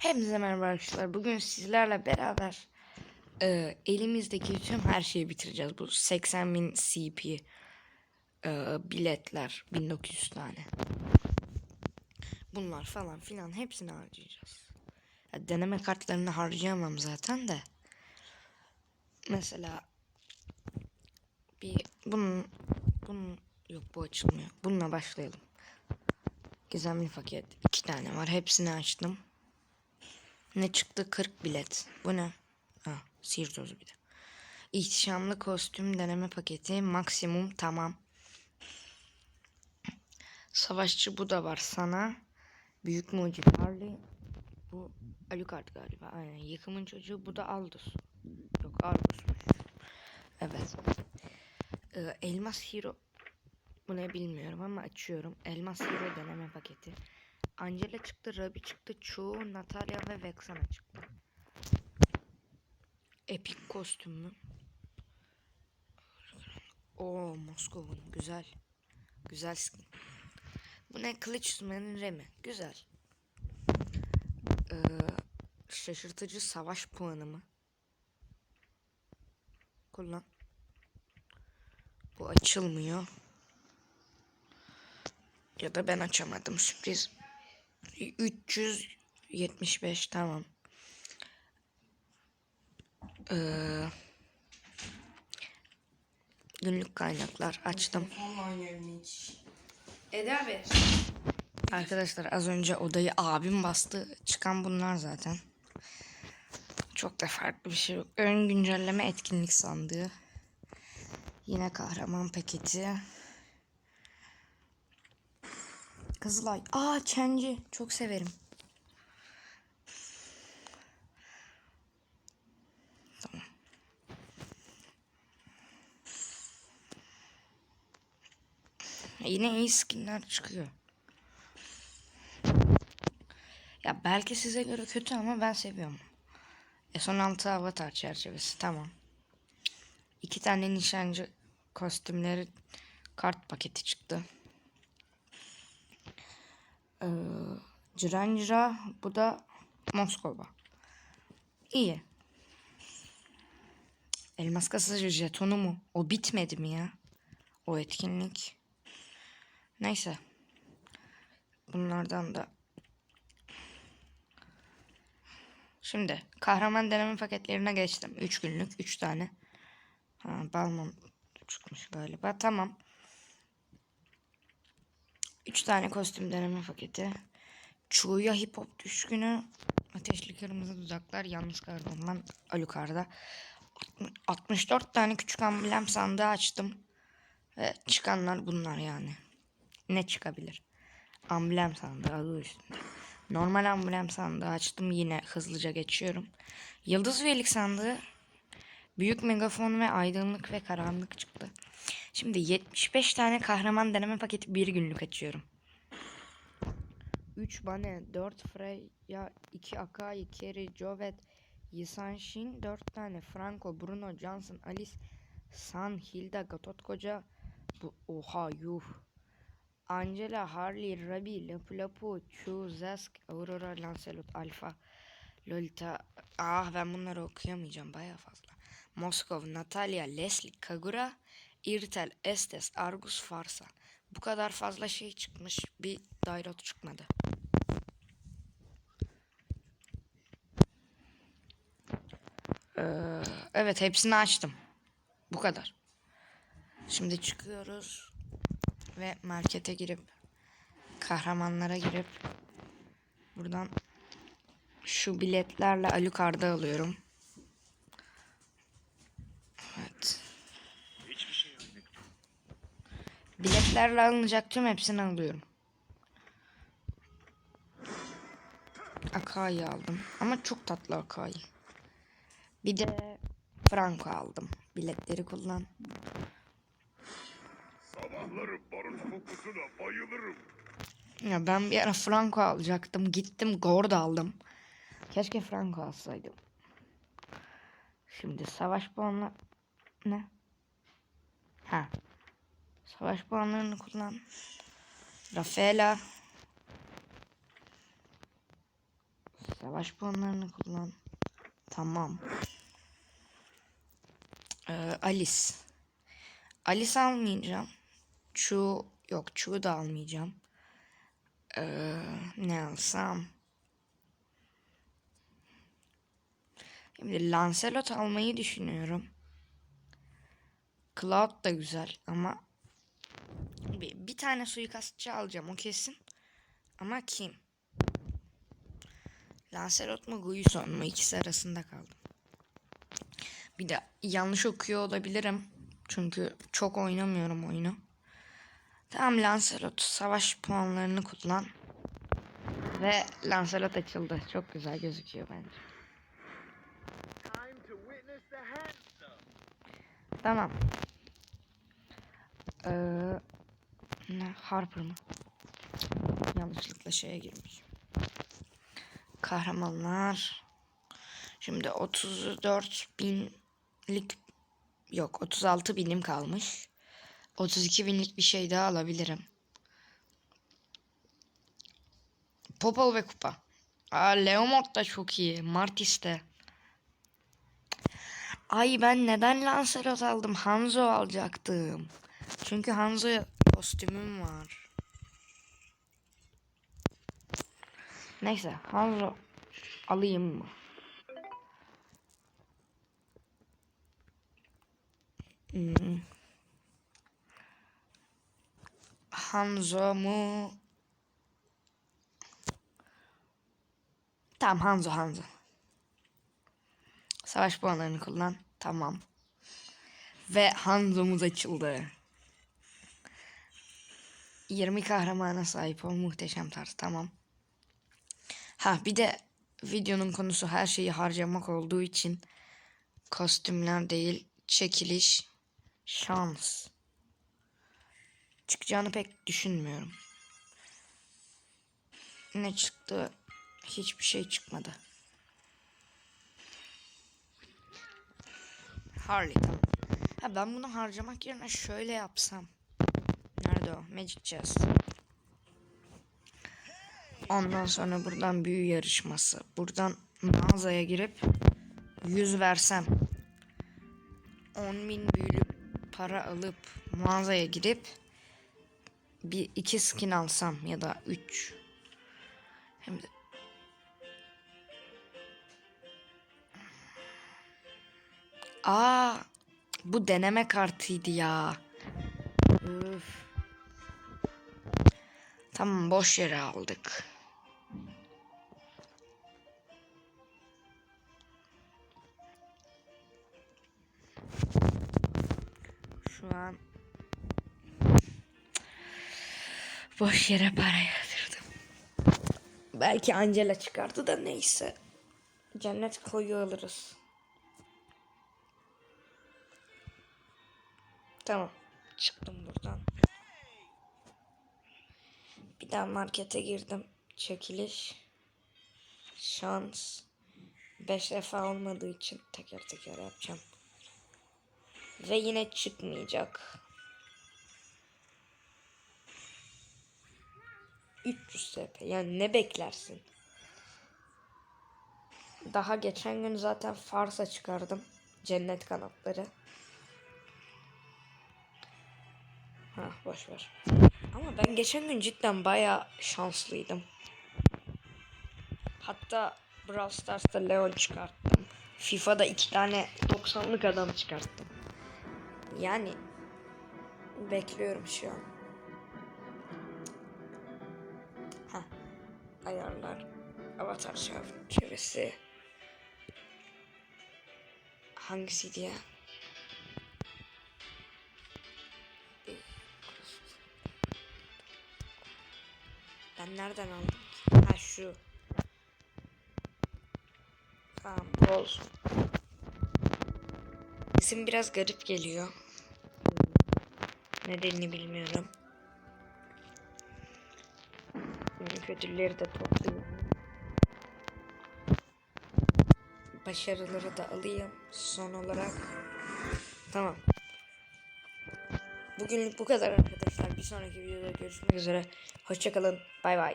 Hepinize merhaba arkadaşlar. Bugün sizlerle beraber e, elimizdeki tüm her şeyi bitireceğiz. Bu 80 bin CP e, biletler 1900 tane. Bunlar falan filan hepsini harcayacağız. Ya, deneme kartlarını harcayamam zaten de. Mesela bir bunun bunun yok bu açılmıyor. Bununla başlayalım. Gizemli paket. iki tane var. Hepsini açtım. Ne çıktı? 40 bilet. Bu ne? Ha, sihir tozu bir de. İhtişamlı kostüm deneme paketi. Maksimum tamam. Savaşçı bu da var sana. Büyük mucit Harley. Bu Alucard galiba. Aynen. Yıkımın çocuğu. Bu da Aldous. Yok Argus'muş. Evet. Ee, Elmas Hero. Bu ne bilmiyorum ama açıyorum. Elmas Hero deneme paketi. Angela çıktı, Ruby çıktı, Chu, Natalia ve Vexana çıktı. Epic kostüm mü? Oo, Moskova'nın güzel. Güzel skin. Bu ne? Kılıç Remi. Güzel. Ee, şaşırtıcı savaş puanı mı? Kullan. Bu açılmıyor. Ya da ben açamadım sürpriz. 375 tamam. Ee, günlük kaynaklar açtım. Eda ver. Arkadaşlar az önce odayı abim bastı. Çıkan bunlar zaten. Çok da farklı bir şey yok. Ön güncelleme etkinlik sandığı. Yine kahraman paketi. Kızılay. Aa Çenci. Çok severim. Tamam. Yine iyi skinler çıkıyor. Ya belki size göre kötü ama ben seviyorum. S16 avatar çerçevesi tamam. İki tane nişancı kostümleri kart paketi çıktı. Cirancira bu da Moskova. İyi. Elmas kasası jetonu mu? O bitmedi mi ya? O etkinlik. Neyse. Bunlardan da Şimdi kahraman deneme paketlerine geçtim. 3 günlük 3 tane. Ha, Balmon çıkmış galiba. Tamam. 3 tane kostüm deneme paketi. Çuğuya hip hop düşkünü. Ateşli kırmızı dudaklar. Yalnız kardondan Alucard'a. 64 tane küçük amblem sandığı açtım. Ve çıkanlar bunlar yani. Ne çıkabilir? Amblem sandığı adı üstünde. Normal amblem sandığı açtım. Yine hızlıca geçiyorum. Yıldız üyelik sandığı. Büyük megafon ve aydınlık ve karanlık çıktı. Şimdi 75 tane kahraman deneme paketi bir günlük açıyorum. 3 Bane, 4 Freya, 2 Akai, Kerry, Jovet, Yisan Shin, 4 tane Franco, Bruno, Johnson, Alice, San, Hilda, Gatot Koca, bu oha yuh. Angela, Harley, Rabi, Lapu Lapu, Chu, Zask, Aurora, Lancelot, Alpha, Lolita. Ah ben bunları okuyamayacağım baya fazla. Moskov, Natalia, Leslie, Kagura, Irtel, Estes, Argus, Farsa. Bu kadar fazla şey çıkmış. Bir Dairot çıkmadı. Ee, evet hepsini açtım. Bu kadar. Şimdi çıkıyoruz ve markete girip kahramanlara girip buradan şu biletlerle Alucard'ı alıyorum. Evet. Biletlerle alınacak tüm hepsini alıyorum. Akai'yi aldım. Ama çok tatlı Akai. Bir de Franco aldım. Biletleri kullan. Sabahları barut kokusuna bayılırım. Ya ben bir ara Franco alacaktım. Gittim Gord aldım. Keşke Franco alsaydım. Şimdi savaş puanı ne? Ha. Savaş puanlarını kullan. Rafaela Savaş puanlarını kullan. Tamam. Ee, Alice. Alice almayacağım. Chu yok Chu da almayacağım. Ee, ne alsam? Şimdi Lancelot almayı düşünüyorum. Cloud da güzel ama tane suikastçı alacağım o kesin. Ama kim? Lancelot mu Guison mu ikisi arasında kaldım. Bir de yanlış okuyor olabilirim. Çünkü çok oynamıyorum oyunu. Tamam Lancelot savaş puanlarını kullan. Ve Lancelot açıldı. Çok güzel gözüküyor bence. Tamam. Ee, ne Harper mı? Yanlışlıkla şeye girmiş. Kahramanlar. Şimdi 34 binlik yok 36 binim kalmış. 32 binlik bir şey daha alabilirim. Popol ve kupa. Aa, Leomord da çok iyi. Martis de. Ay ben neden Lancelot aldım? Hanzo alacaktım. Çünkü Hanzo kostümüm var. Neyse Hanzo alayım mı? Hmm. Hanzo mu? Tamam Hanzo Hanzo. Savaş puanlarını kullan. Tamam. Ve Hanzo'muz açıldı. 20 kahramana sahip ol muhteşem tarz. Tamam. Ha bir de videonun konusu her şeyi harcamak olduğu için kostümler değil çekiliş şans çıkacağını pek düşünmüyorum. Ne çıktı? Hiçbir şey çıkmadı. Harley tamam. Ha ben bunu harcamak yerine şöyle yapsam. O? Magic Chest. Ondan sonra buradan büyü yarışması. Buradan mağazaya girip 100 versem. 10 bin büyülü para alıp mağazaya girip bir iki skin alsam ya da 3. Hem de Aa, bu deneme kartıydı ya. Üf. Tamam boş yere aldık. Şu an boş yere para yatırdım. Belki Angela çıkardı da neyse. Cennet koyu alırız. Tamam. Çıktım buradan. Bir daha markete girdim. Çekiliş. Şans. 5 defa olmadığı için teker teker yapacağım. Ve yine çıkmayacak. 300 TP. Yani ne beklersin? Daha geçen gün zaten Farsa çıkardım. Cennet kanatları. Ha boş ver. Ama ben geçen gün cidden baya şanslıydım. Hatta Brawl Stars'ta Leon çıkarttım. FIFA'da iki tane 90'lık adam çıkarttım. Yani bekliyorum şu an. Ha. Ayarlar. Avatar çev- çevresi. Hangisiydi ya? Ben nereden aldım ki? Ha şu. Tamam bu olsun. İsim biraz garip geliyor. Nedenini bilmiyorum. Günlük ödülleri de toplayayım. Başarıları da alayım. Son olarak. Tamam. Bugünlük bu kadar arkadaşlar. Bir sonraki videoda görüşmek üzere. Hoşçakalın. Bay bay.